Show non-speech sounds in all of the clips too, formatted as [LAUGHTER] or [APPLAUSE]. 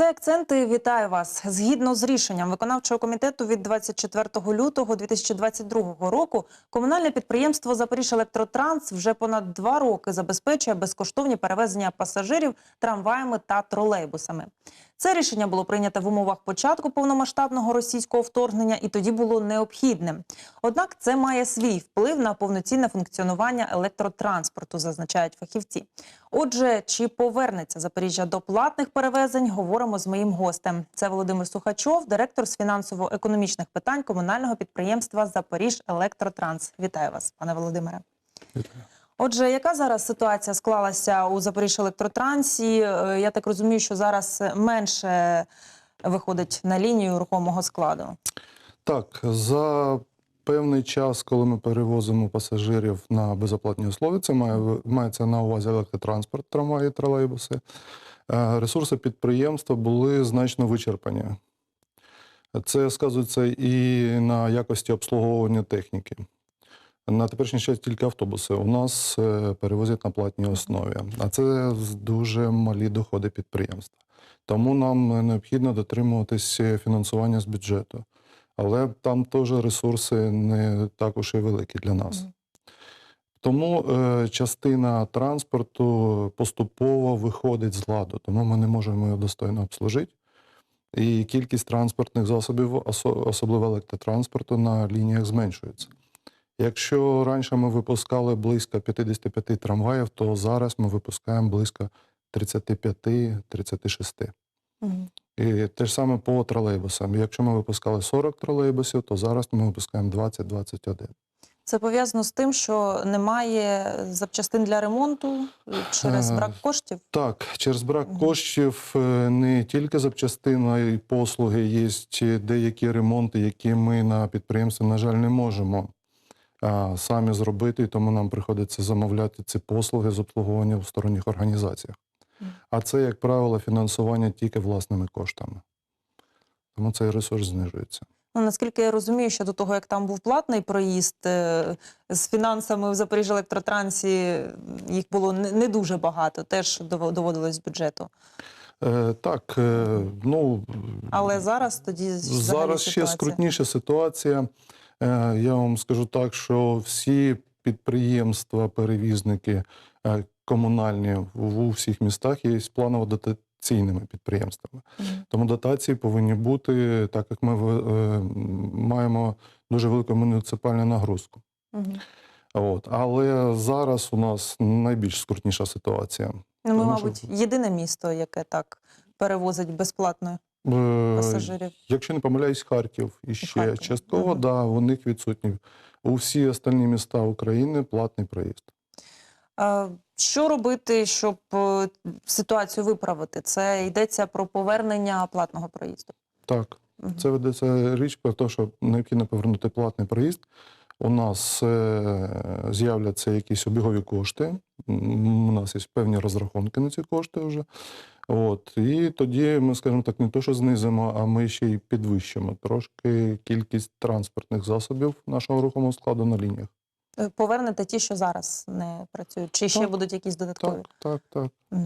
Це акценти. Вітаю вас. Згідно з рішенням виконавчого комітету від 24 лютого 2022 року, комунальне підприємство «Запоріжжя-Електротранс» вже понад два роки забезпечує безкоштовні перевезення пасажирів трамваями та тролейбусами. Це рішення було прийнято в умовах початку повномасштабного російського вторгнення і тоді було необхідним. Однак це має свій вплив на повноцінне функціонування електротранспорту, зазначають фахівці. Отже, чи повернеться Запоріжжя до платних перевезень, говоримо з моїм гостем. Це Володимир Сухачов, директор з фінансово-економічних питань комунального підприємства Запоріж Електротранс. Вітаю вас, пане Володимире. Вітаю. Отже, яка зараз ситуація склалася у Запоріжжя Електротрансі? Е, Я так розумію, що зараз менше виходить на лінію рухомого складу. Так, за певний час, коли ми перевозимо пасажирів на безоплатні условия, це має, мається на увазі електротранспорт, трамваї, тролейбуси, е, ресурси підприємства були значно вичерпані. Це сказується і на якості обслуговування техніки. На теперішній час тільки автобуси у нас е, перевозять на платній основі, а це дуже малі доходи підприємства. Тому нам необхідно дотримуватись фінансування з бюджету. Але там теж ресурси не також і великі для нас. Тому е, частина транспорту поступово виходить з ладу, тому ми не можемо його достойно обслужити. І кількість транспортних засобів, особливо електротранспорту, на лініях зменшується. Якщо раніше ми випускали близько 55 трамваїв, то зараз ми випускаємо близько 35-36. Мгм. І те ж саме по тролейбусам. Якщо ми випускали 40 тролейбусів, то зараз ми випускаємо 20-21. Це пов'язано з тим, що немає запчастин для ремонту через Е, брак коштів. Так, через брак коштів е, не тільки запчастина і послуги, є деякі ремонти, які ми на підприємстві, на жаль, не можемо а, самі зробити, і тому нам приходиться замовляти ці послуги з обслуговування в сторонніх організаціях. А це, як правило, фінансування тільки власними коштами. Тому цей ресурс знижується. Ну, наскільки я розумію, що до того, як там був платний проїзд е, з фінансами в Запоріжжя Електротрансі, їх було не, не дуже багато, теж доводилось з бюджету. Е, так, е, ну Але зараз тоді Зараз ще ситуація. скрутніша ситуація. Е, Я вам скажу так, що всі підприємства, перевізники комунальні в у всіх містах є планово дотаційними підприємствами. Мгм. Тому дотації повинні бути, так як ми маємо дуже велику муніципальну нагрузку. Мгм. От. Але зараз у нас найбільш скрутніша ситуація. Ну, ми, Тому що- мабуть, єдине місто, яке так перевозить безплатно Е, пасажирів. Якщо не помиляюсь, Харків і ще Харків, частково, мгм. да, у них відсутні. У всі остальні міста України платний проїзд. А Що робити, щоб е, ситуацію виправити? Це йдеться про повернення платного проїзду. Так, Мгм. це ведеться річ про те, що необхідно повернути платний проїзд. У нас е, з'являться якісь обігові кошти. У нас є певні розрахунки на ці кошти вже. От, і тоді ми, скажімо так, не то, що знизимо, а ми ще й підвищимо трошки кількість транспортних засобів нашого рухомого складу на лініях. Е, Повернете ті, що зараз не працюють, чи ще Так. будуть якісь додаткові? Так, так, так.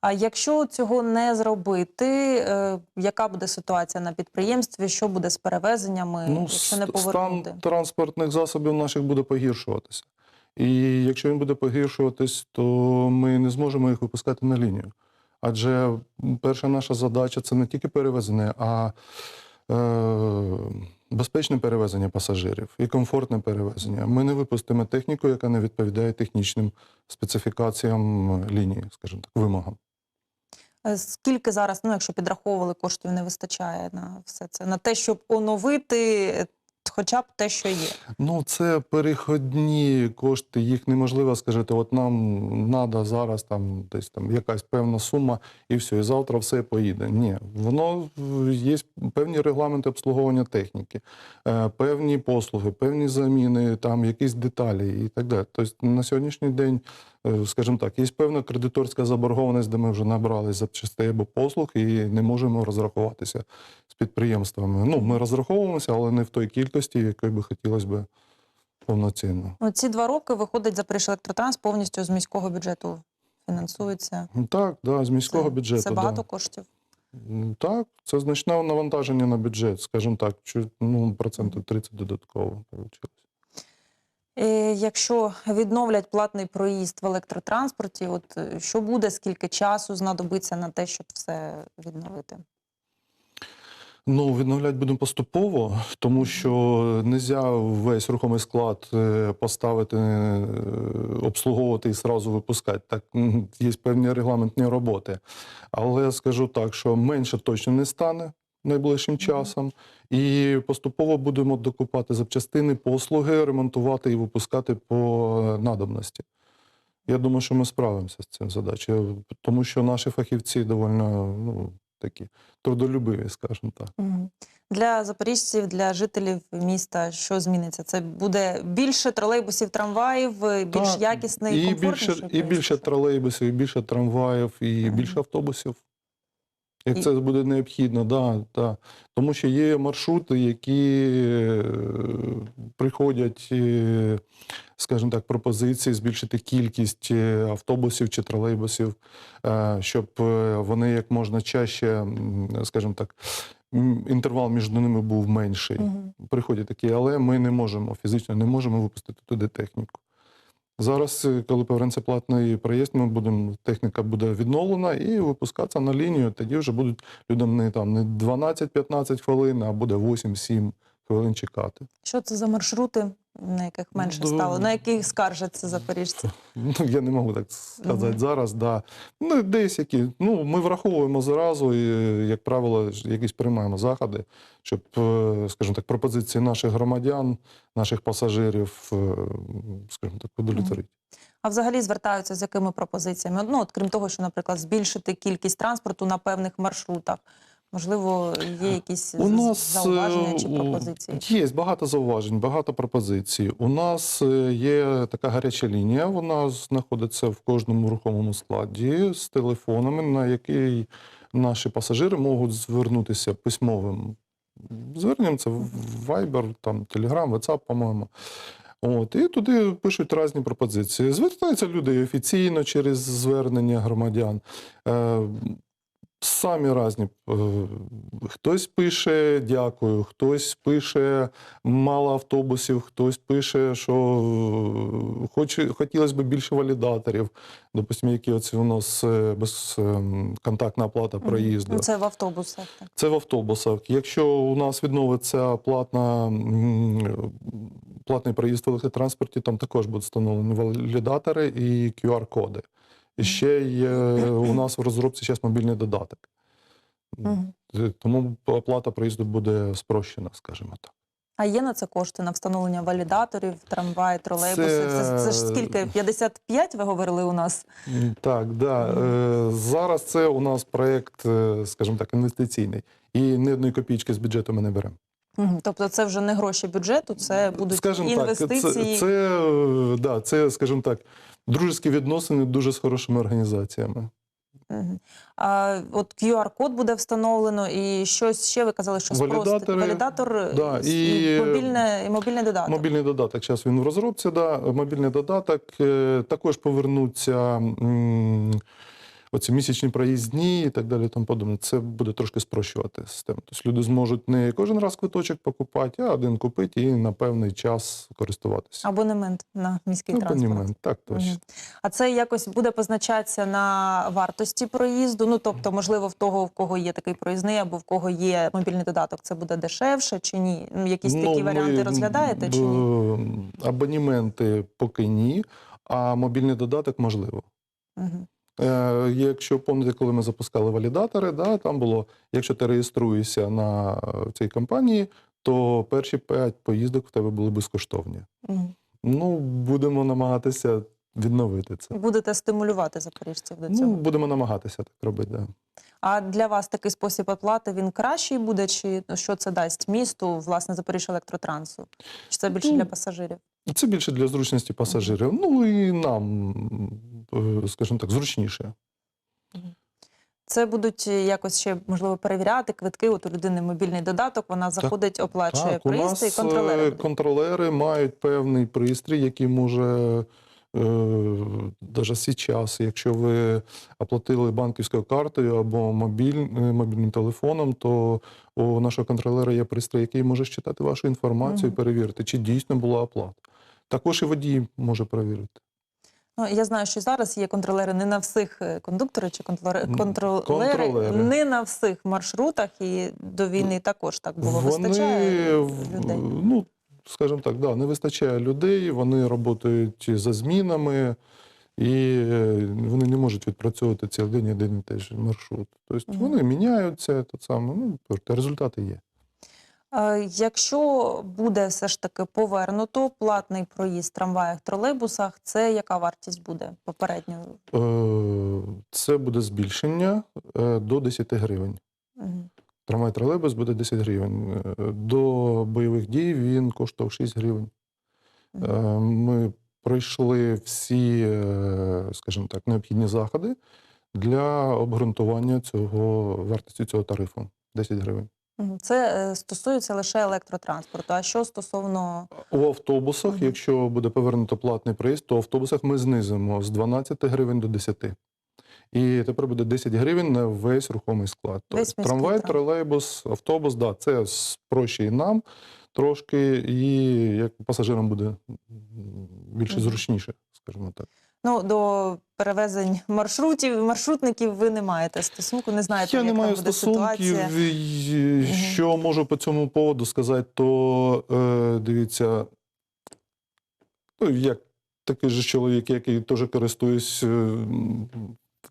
А якщо цього не зробити, е, яка буде ситуація на підприємстві? Що буде з перевезеннями, Ну, якщо не ст- стан транспортних засобів наших буде погіршуватися. І якщо він буде погіршуватись, то ми не зможемо їх випускати на лінію. Адже перша наша задача це не тільки перевезення, а е, безпечне перевезення пасажирів і комфортне перевезення. Ми не випустимо техніку, яка не відповідає технічним специфікаціям лінії, скажімо так, вимогам. Е, Скільки зараз, ну якщо підраховували, коштів не вистачає на все це, на те, щоб оновити е, хоча б те, що є? Ну, це переходні кошти, їх неможливо сказати, от нам треба зараз там десь там якась певна сума, і все, і завтра все поїде. Ні, воно є певні регламенти обслуговування техніки, е, певні послуги, певні заміни, там якісь деталі і так далі. Тобто на сьогоднішній день, е, скажімо так, є певна кредиторська заборгованість, де ми вже набрали запчастей або послуг і не можемо розрахуватися підприємствами. Ну, ми розраховуємося, але не в той кількості, якої би хотілося б повноцінно. Ну, ці два роки виходить Запоріжжя Електротранс повністю з міського бюджету фінансується. Так, да, з міського це, бюджету. Це багато да. коштів. Так, це значне навантаження на бюджет, скажімо так, ну, процентів 30 додатково вийшло. Якщо відновлять платний проїзд в електротранспорті, от е, що буде, скільки часу знадобиться на те, щоб все відновити? Ну, відновляти будемо поступово, тому що не можна весь рухомий склад е, поставити, е, обслуговувати і сразу випускати. Так, є певні регламентні роботи. Але скажу так, що менше точно не стане найближчим часом, і поступово будемо докупати запчастини, послуги, ремонтувати і випускати по надобності. Я думаю, що ми справимося з цим задачею, тому що наші фахівці доволі ну, такі трудолюбиві, скажімо так. Для запоріжців, для жителів міста, що зміниться? Це буде більше тролейбусів, трамваїв, е, більш якісний, і більше, і більше тролейбусів, і більше трамваїв, і більше автобусів. Як це буде необхідно, да, да. тому що є маршрути, які е, приходять, е, скажімо так, пропозиції збільшити кількість е, автобусів чи тролейбусів, щоб вони як можна чаще, скажімо так, інтервал між ними був менший Мгм. приходять такі, але ми не можемо фізично не можемо випустити туди техніку. Зараз, е, коли повернеться платний проїзд, ми будемо, техніка буде відновлена і випускатися на лінію. Тоді вже будуть людям не там не 12-15 хвилин, а буде 8-7 хвилин чекати. Що це за маршрути, на яких менше Да. стало, на яких скаржаться запоріжці? [LAUGHS] Ну, я не можу так сказати Мгм. зараз. Да. Ну, десь які. Ну, ми враховуємо зразу, і, як правило, якісь приймаємо заходи, щоб, е, скажімо так, пропозиції наших громадян, наших пасажирів, е, скажімо так, удовлетворити. А взагалі звертаються з якими пропозиціями? Ну, от крім того, що, наприклад, збільшити кількість транспорту на певних маршрутах. Можливо, є якісь У нас зауваження чи е, пропозиції? Є багато зауважень, багато пропозицій. У нас е, є така гаряча лінія. Вона знаходиться в кожному рухомому складі з телефонами, на який наші пасажири можуть звернутися письмовим зверненням. Це Viber, там Telegram, WhatsApp, по-моєму. От, і туди пишуть різні пропозиції. Звертаються люди офіційно через звернення громадян. Е, Самі різні. Е, Хтось пише дякую, хтось пише мало автобусів, хтось пише, що е, хоч, хотілося б більше валідаторів. Допустимо, які оці у нас е, безконтактна оплата проїзду. Ну, Це в автобусах. Так. Це в автобусах. Якщо у нас відновиться платна, платний проїзд в електротранспорті, там також будуть встановлені валідатори і QR-коди. І ще є у нас в розробці зараз мобільний додаток. Е, Тому оплата проїзду буде спрощена, скажімо так. А є на це кошти на встановлення валідаторів, трамваї, тролейбуси? Це, Це- це, ж скільки? 55 ви говорили у нас? Так, да. Е, Зараз це у нас проєкт, е, скажімо так, інвестиційний. І ні одної копійки з бюджету ми не беремо. Тобто це вже не гроші бюджету, це будуть Скажімо інвестиції. так, це, це, е, да, це, скажімо так, дружеські відносини дуже з хорошими організаціями. А от QR-код буде встановлено, і щось ще ви казали, що. Валідатори, Валідатор да, і, і- мобільне, і мобільний додаток. Мобільний додаток, зараз він в розробці, да, мобільний додаток. Е, Також повернуться м, оці місячні проїздні і так далі. Тому подобне. Це буде трошки спрощувати систему. Тобто люди зможуть не кожен раз квиточок покупати, а один купити і на певний час користуватися. Абонемент на міський транспорт. Абонемент, так точно. А це якось буде позначатися на вартості проїзду. Ну тобто, можливо, в того, в кого є такий проїзний, або в кого є мобільний додаток, це буде дешевше чи ні? Ну, Якісь такі Ну, варіанти ми, розглядаєте чи ні? Абонементи поки ні, а мобільний додаток можливо. Мгм. Е, Якщо пам'ятаєте, коли ми запускали валідатори, да, там було, якщо ти реєструєшся на е, цій компанії, то перші п'ять поїздок в тебе були безкоштовні. Мгм. Ну, будемо намагатися відновити це. Будете стимулювати запоріжців до цього. Ну, будемо намагатися так робити. Да. А для вас такий спосіб оплати він кращий буде, чи що це дасть місту, власне, Запоріжжя електротрансу? Чи це більше Ну, для пасажирів? Це більше для зручності пасажирів. Ну і нам, скажімо так, зручніше. Це будуть якось ще можливо перевіряти квитки. От у людини мобільний додаток, вона заходить, оплачує Так, у проїзд і нас контролери. е, контролери мають певний пристрій, який може навіть зараз, якщо ви оплатили банківською картою або мобіль, е, мобільним телефоном, то у нашого контролера є пристрій, який може читати вашу інформацію і перевірити, чи дійсно була оплата. Також і водій може перевірити. Ну, я знаю, що зараз є контролери не на всіх е, кондуктори чи контролери, контролери, контролери. не на всіх маршрутах, і до війни також так було. Вистачає людей. ну, скажімо так, да, не вистачає людей, вони працюють за змінами, і е, вони не можуть відпрацьовувати цілий день один і той же маршрут. Тобто Мгм. вони міняються, то саме, ну, тобто результати є. Е, Якщо буде все ж таки повернуто платний проїзд в трамваях, тролейбусах, це яка вартість буде попередньо? Е, Це буде збільшення е, до 10 гривень. Мгм. Трамвай тролейбус буде 10 гривень. До бойових дій він коштував 6 гривень. Мгм. Ми пройшли всі, скажімо так, необхідні заходи для обґрунтування цього вартості цього тарифу 10 гривень. Це е, стосується лише електротранспорту. А що стосовно У автобусах, Мгм. якщо буде повернуто платний проїзд, то в автобусах ми знизимо з 12 гривень до 10. І тепер буде 10 гривень на весь рухомий склад. Тобто Весь міський трамвай, транспорт. тролейбус, автобус, да, це спрощує нам трошки, і як пасажирам буде більше Мгм. зручніше, скажімо так. Ну до перевезень маршрутів, маршрутників ви не маєте стосунку, не знаєте, Я як не маю там буде стосунків. ситуація. і- Що можу по цьому поводу сказати, то е, дивіться, ну, як такий же чоловік, який теж користуюсь е,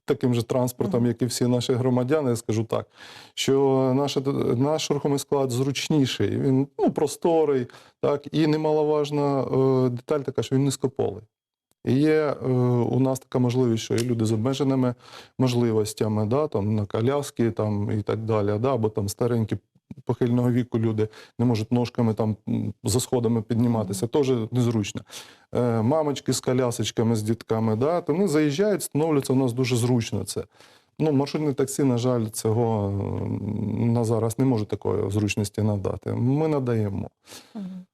таким же транспортом, як і всі наші громадяни, я скажу так, що наш, наш рухомий склад зручніший, він ну, просторий, так, і немаловажна е, деталь така, що він низькополий. Є е, у нас така можливість, що є люди з обмеженими можливостями, да, там, на коляски там, і так далі, да, або там старенькі похильного віку люди не можуть ножками там за сходами підніматися, теж незручно. Е, мамочки з колясочками, з дітками, да, то вони заїжджають, становляться у нас дуже зручно це. Ну, маршрутне таксі, на жаль, цього на зараз не може такої зручності надати. Ми надаємо. Мгм.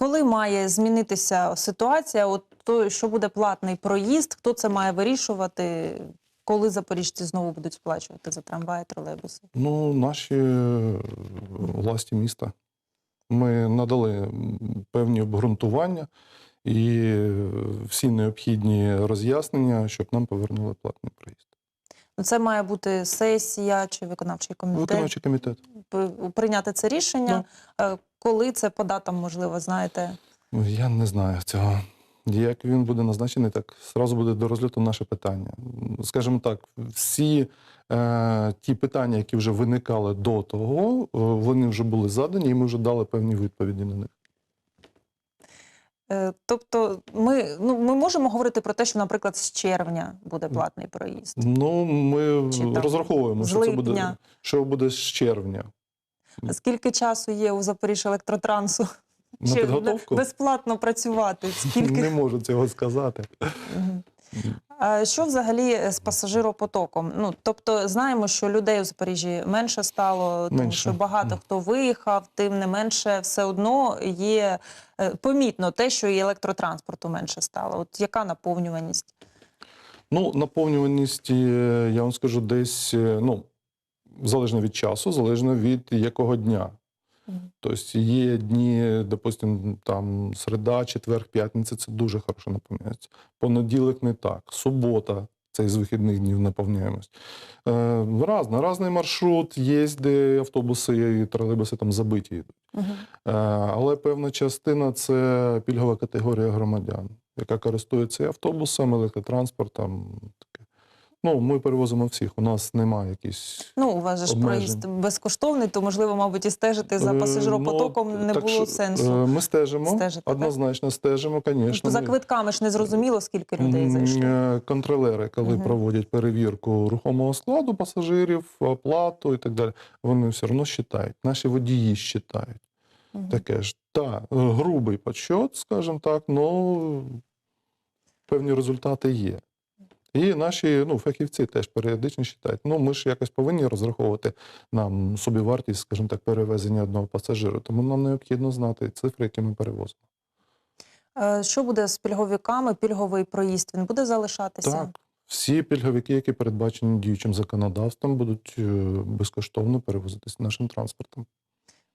Коли має змінитися ситуація, от то, що буде платний проїзд, хто це має вирішувати, коли запоріжці знову будуть сплачувати за трамваї, тролейбуси? Ну, наші е, власті міста. Ми надали певні обґрунтування і е, всі необхідні роз'яснення, щоб нам повернули платний проїзд. Ну, Це має бути сесія чи виконавчий комітет Виконавчий комітет. прийняти це рішення. Е, Коли це по датам, можливо, знаєте? Ну, Я не знаю цього. Як він буде назначений, так зразу буде до розгляду наше питання. Скажімо так, всі е, ті питання, які вже виникали до того, е, вони вже були задані, і ми вже дали певні відповіді на них. Е, Тобто, ми, ну, ми можемо говорити про те, що, наприклад, з червня буде платний проїзд. Ну, ми Чи там розраховуємо, що це буде, що буде з червня. Скільки часу є у Запоріжжя електротрансу? На Ще підготовку безплатно працювати? Скільки? не можу цього сказати. Що взагалі з пасажиропотоком? Ну тобто знаємо, що людей у Запоріжжі менше стало, тому Менше. що багато хто виїхав, тим не менше, все одно є е, помітно те, що і електротранспорту менше стало. От яка наповнюваність? Ну, наповнюваність, е, я вам скажу, десь е, ну, залежно від часу, залежно від якого дня. Тобто є дні, допустимо, там середа, четвер, п'ятниця це дуже хорошо наповняється. Понеділок не так. Субота це з вихідних днів наповняємось. Е, разно, разний маршрут, є, де автобуси і тролейбуси там забиті йдуть. Е, Але певна частина це пільгова категорія громадян, яка користується і автобусом, електротранспортом. Ну, ми перевозимо всіх. У нас немає якісь. Ну, у вас же ж проїзд безкоштовний, то можливо, мабуть, і стежити за Е, пасажиропотоком ну, не так було сенсу. е, Ми стежимо, Стежите, так? однозначно стежимо, звісно. за квитками ж не зрозуміло, скільки людей зайшло. е, Контролери, коли Мгм. проводять перевірку рухомого складу пасажирів, оплату і так далі, вони все одно считають. Наші водії считають. Мгм. Таке ж, так, грубий подсчет, скажімо так, ну певні результати є. І наші ну, фахівці теж періодично вважають. Ну, ми ж якось повинні розраховувати нам собівартість, скажімо так, перевезення одного пасажира. Тому нам необхідно знати цифри, які ми перевозимо. Е, Що буде з пільговиками? Пільговий проїзд він буде залишатися? Так, всі пільговики, які передбачені діючим законодавством, будуть е, безкоштовно перевозитись нашим транспортом.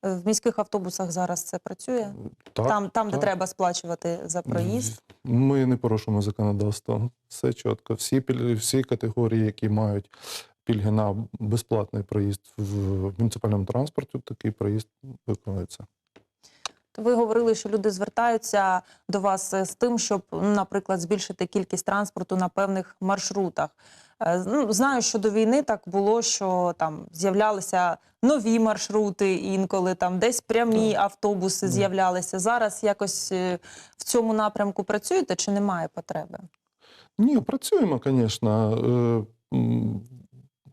Е, В міських автобусах зараз це працює? Так, там, там де так. треба сплачувати за проїзд? Ми не порушуємо законодавство. Все чітко. Всі, всі категорії, які мають пільги на безплатний проїзд в муніципальному транспорті, такий проїзд виконується. Ви говорили, що люди звертаються до вас з тим, щоб, ну, наприклад, збільшити кількість транспорту на певних маршрутах. Е, Ну, знаю, що до війни так було, що там з'являлися нові маршрути інколи, там десь прямі Так. автобуси з'являлися. Зараз якось е, в цьому напрямку працюєте чи немає потреби? Ні, працюємо, звісно.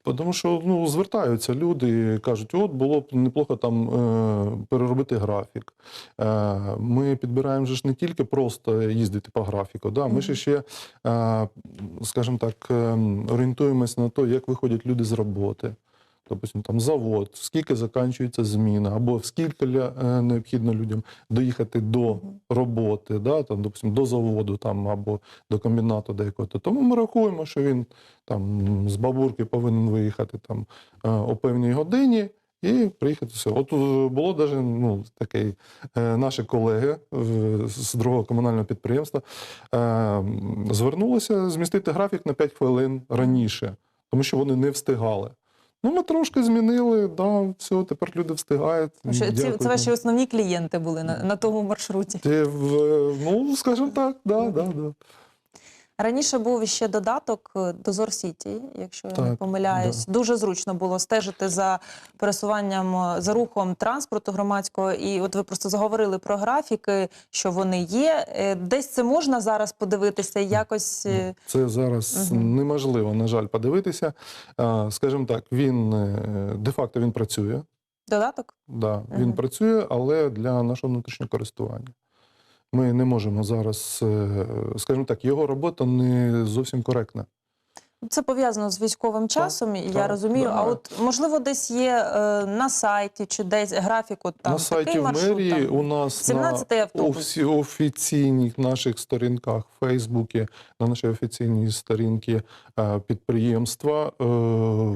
Тому що ну, звертаються люди кажуть, от було б неплохо там е, переробити графік. Е, ми підбираємо ж не тільки просто їздити по графіку, да? ми ж ще, е, скажімо так, орієнтуємося на те, як виходять люди з роботи. Допустим, там завод, скільки закінчується зміна, або скільки е, необхідно людям доїхати до роботи, да? там, допустим, до заводу там, або до комбінату деякого. Тому ми рахуємо, що він там з бабурки повинен виїхати там е, о певній годині і приїхати все. От е, було даже ну, такий, е, наші колеги е, з другого комунального підприємства е, звернулися змістити графік на 5 хвилин раніше, тому що вони не встигали. Ну, ми трошки змінили, да, все, тепер люди встигають. Що ці, це ваші основні клієнти були на, на тому маршруті. Ти в, ну, скажімо так, да, да, да. Раніше був ще додаток е, Дозор Сіті, якщо я не Так, помиляюсь. Дуже зручно було стежити за пересуванням, е, за рухом транспорту громадського. І от ви просто заговорили про графіки, що вони є. Е, Десь це можна зараз подивитися, якось Це зараз Мгм. неможливо, на жаль, подивитися. Скажімо так, він де-факто він працює. додаток. Да, він Мгм. працює, але для нашого внутрішнього користування. Ми не можемо зараз, е, скажімо так, його робота не зовсім коректна. Це пов'язано з військовим часом, і я так, розумію. да. А от можливо, десь є е, на сайті чи десь графік, от там на сайті такий в маршрут, мерії там, у нас 17-й на офі- офіційних наших сторінках в Фейсбуці, на нашій офіційній сторінці е, підприємства е,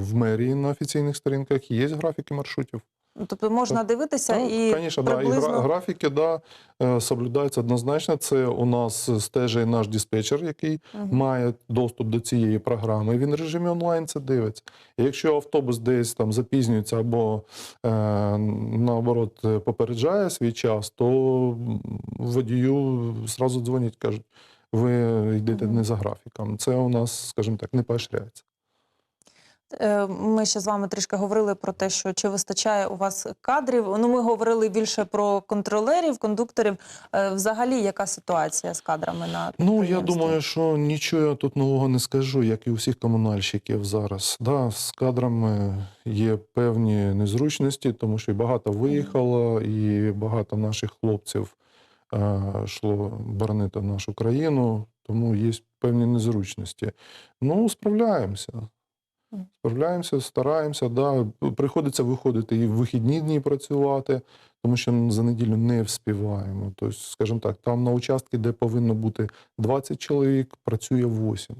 в мерії на офіційних сторінках є графіки маршрутів. Тобто можна дивитися Так, і конечно, да, і приблизно гра- графіки да, е, соблюдаються однозначно. Це у нас стежить наш диспетчер, який Мгм. має доступ до цієї програми. Він в режимі онлайн це дивиться. І якщо автобус десь там запізнюється або е, наоборот попереджає свій час, то водію зразу дзвонять, кажуть, ви йдете Мгм. не за графіком. Це у нас, скажімо так, не поощряється. Е, Ми ще з вами трішки говорили про те, що чи вистачає у вас кадрів. Ну, ми говорили більше про контролерів, кондукторів. Е, Взагалі, яка ситуація з кадрами на Ну, я думаю, що нічого я тут нового не скажу, як і у всіх комунальщиків зараз. Да, з кадрами є певні незручності, тому що і багато виїхало, і багато наших хлопців е, йшло боронити нашу країну, тому є певні незручності. Ну, справляємося. Справляємося, стараємося. Да. Приходиться виходити і в вихідні дні працювати, тому що за неділю не вспіваємо. Тобто, скажімо так, там на участки, де повинно бути 20 чоловік, працює 8.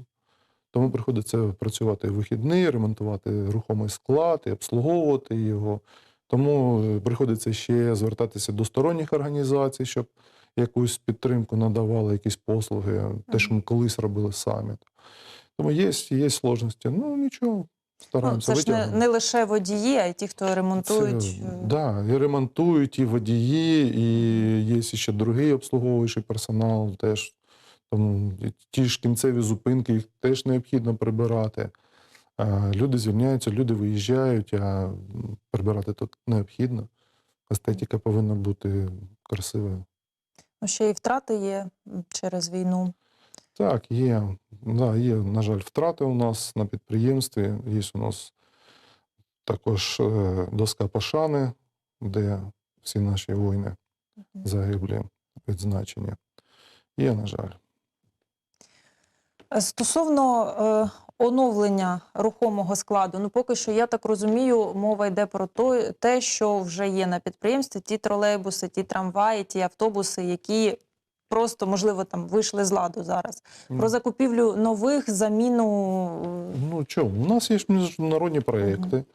Тому приходиться працювати в вихідні, ремонтувати рухомий склад і обслуговувати його. Тому е, приходиться ще звертатися до сторонніх організацій, щоб якусь підтримку надавали, якісь послуги, те, що ми колись робили самі. Тому є, є сложності. Ну нічого, Ну, це ж не, не лише водії, а й ті, хто ремонтують. Це, е, да, і ремонтують, і водії, і є ще другий обслуговуючий персонал. Теж тому ті ж кінцеві зупинки їх теж необхідно прибирати. Люди звільняються, люди виїжджають, а прибирати тут необхідно. Естетика повинна бути красивою. Ну, ще й втрати є через війну. Так, є, да, є, на жаль, втрати у нас на підприємстві. Є у нас також е, доска пошани, де всі наші воїни загиблі, відзначені. Є, на жаль. Е, Стосовно е, оновлення рухомого складу, ну поки що, я так розумію, мова йде про те, що вже є на підприємстві, ті тролейбуси, ті трамваї, ті автобуси, які просто можливо там вийшли з ладу зараз. Про закупівлю нових заміну Ну чому? У нас є міжнародні проєкти, е,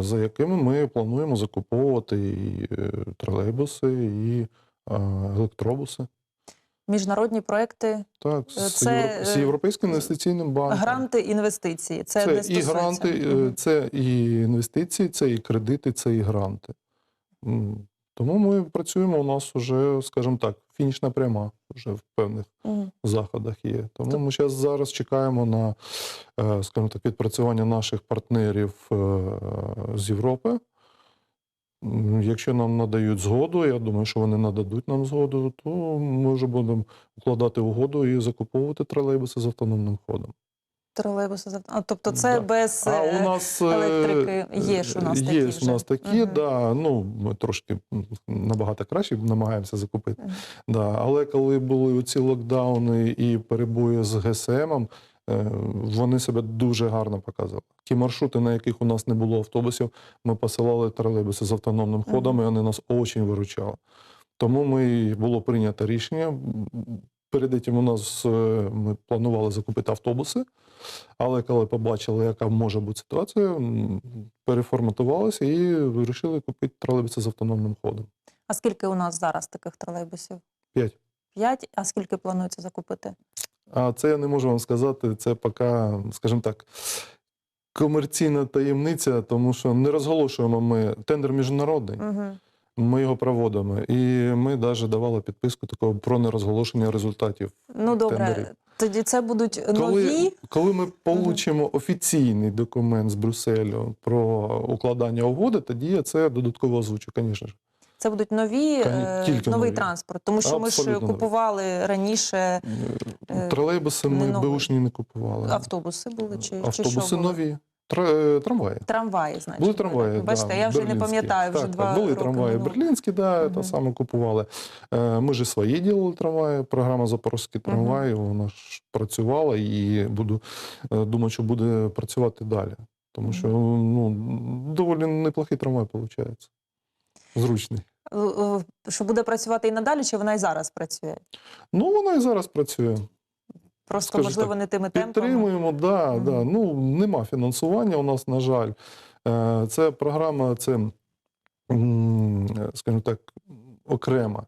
за якими ми плануємо закуповувати і е, тролейбуси, і е, електробуси. міжнародні проекти, Так, Це, з е, Європейським інвестиційним банком. гранти, інвестиції. Це, Це, не і гранти, е, це і інвестиції, це і кредити, це і гранти. Тому ми працюємо. У нас вже, скажімо так, фінішна пряма вже в певних Мгм. заходах є. Тому ми зараз зараз чекаємо на, е, скажімо так, відпрацювання наших партнерів е, з Європи. Якщо нам надають згоду, я думаю, що вони нададуть нам згоду, то ми вже будемо укладати угоду і закуповувати тролейбуси з автономним ходом. Тролейбуси а, Тобто це Да. без А е, у нас е, електрики є ж у нас такі є у нас такі, Мгм. да, ну ми трошки набагато краще намагаємося закупити. Да. Але коли були оці локдауни і перебої з ГСМ, е, вони себе дуже гарно показали. Ті маршрути, на яких у нас не було автобусів, ми посилали тролейбуси з автономним ходом, і вони нас дуже виручали. Тому ми було прийнято рішення. Перед цим у нас е, ми планували закупити автобуси, але коли побачили, яка може бути ситуація, переформатувалися і вирішили купити тролейбуси з автономним ходом. А скільки у нас зараз таких тролейбусів? П'ять. П'ять. А скільки планується закупити? А це я не можу вам сказати. Це поки, скажімо так, комерційна таємниця, тому що не розголошуємо ми тендер міжнародний, Угу. ми його проводимо. І ми навіть давали підписку такого про нерозголошення результатів. Ну добре, Тендери. Тоді це будуть Коли, нові. коли ми получимо офіційний документ з Брюсселю про укладання угоди, тоді я це додатково озвучу, звісно ж. Це будуть нові, е, тільки новий нові. транспорт. Тому що ми ж Абсолютно нові. купували раніше Е, Тролейбуси не ми беушні не купували. автобуси були чи, чи Автобуси що було? нові. Е, Трамваї. Трамваї, значить. Були трамваї. Бачите, да, я вже не пам'ятаю, вже так, два так, Були роки трамваї минуло. берлінські, да, Мгм. те саме купували. Е, Ми ж свої ділили трамваї. Програма Запорозькі трамваї, вона ж працювала і буду е, думаю, що буде працювати далі. Тому що ну, доволі неплохий трамвай виходить. Зручний. Що буде працювати і надалі, чи вона і зараз працює? Ну, вона і зараз працює. Просто, Скажу можливо, так, не тими темпами. Підтримуємо, да, Мгм. да. Ну, нема фінансування у нас, на жаль. Е, Це програма, це, скажімо так, окрема.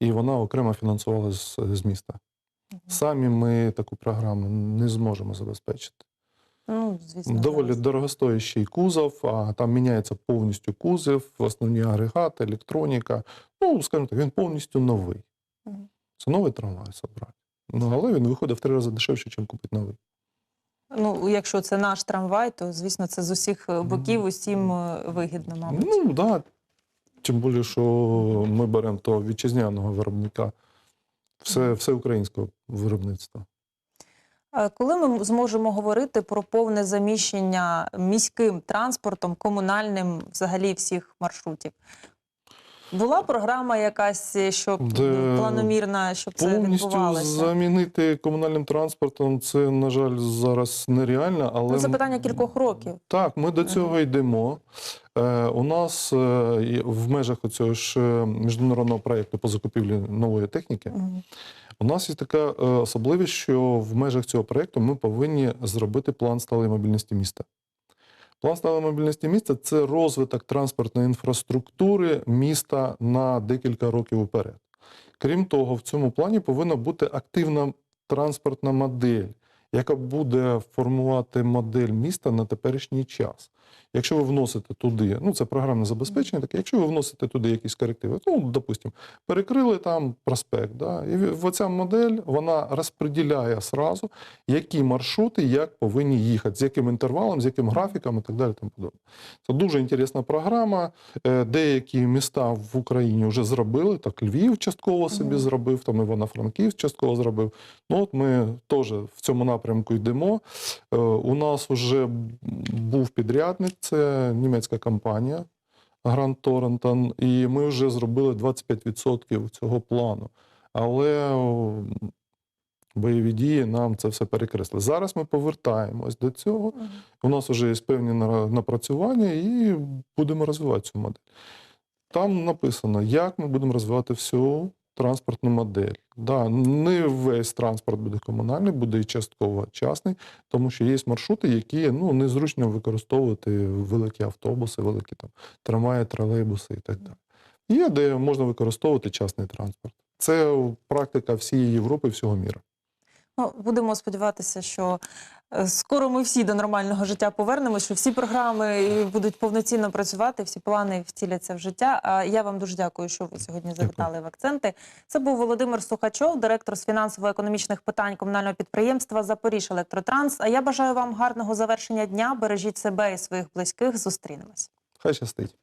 І вона окремо фінансувалася з, з міста. Мгм. Самі ми таку програму не зможемо забезпечити. Ну, звісно, Доволі дорогостоящий кузов, а там міняється повністю кузов, основні агрегати, електроніка. Ну, скажімо так, він повністю новий. Це новий трамвай собрати. Ну, але він виходить в три рази дешевше, ніж купити новий. Ну, якщо це наш трамвай, то звісно це з усіх е, боків усім е, вигідно, мабуть. Ну, так. Да. Тим більше, що ми беремо того вітчизняного виробника, все, все українського виробництва. Коли ми зможемо говорити про повне заміщення міським транспортом, комунальним, взагалі всіх маршрутів? Була програма якась, е, щоб Де планомірна, щоб це Повністю відбувалося? замінити комунальним транспортом це, на жаль, зараз нереально. Але Ну, це питання кількох років. Так, ми до цього йдемо. Е, у нас е, в межах цього ж е, міжнародного проєкту по закупівлі нової техніки. Мгм. У нас є така е, особливість, що в межах цього проєкту ми повинні зробити план сталої мобільності міста. План сталої мобільності міста це розвиток транспортної інфраструктури міста на декілька років уперед. Крім того, в цьому плані повинна бути активна транспортна модель, яка буде формувати модель міста на теперішній час. Якщо ви вносите туди, ну це програмне забезпечення, таке, якщо ви вносите туди якісь корективи, ну, допустимо, перекрили там проспект, да, і оця модель вона розподіляє сразу, які маршрути як повинні їхати, з яким інтервалом, з яким графіком і так далі. Тому подобне. Це дуже інтересна програма. Е, Деякі міста в Україні вже зробили. Так, Львів частково собі зробив, там Івано-Франківськ частково зробив. Ну от ми теж в цьому напрямку йдемо. Е, У нас вже був підрядник, це німецька компанія Гранд Торрентон, і ми вже зробили 25% цього плану. Але бойові дії нам це все перекресли. Зараз ми повертаємось до цього. У нас вже є певні напрацювання, і будемо розвивати цю модель. Там написано, як ми будемо розвивати всю транспортну модель. Да, не весь транспорт буде комунальний, буде і частково частний, тому що є маршрути, які ну, незручно використовувати великі автобуси, великі там трамваї, тролейбуси і так далі. Є, де можна використовувати частний транспорт. Це практика всієї Європи, всього міра. Ну, будемо сподіватися, що е, скоро ми всі до нормального життя повернемося, що всі програми будуть повноцінно працювати, всі плани втіляться в життя. А я вам дуже дякую, що ви сьогодні завітали в акценти. Це був Володимир Сухачов, директор з фінансово-економічних питань комунального підприємства Запоріж Електротранс. А я бажаю вам гарного завершення дня. Бережіть себе і своїх близьких. Зустрінемось. Хай щастить.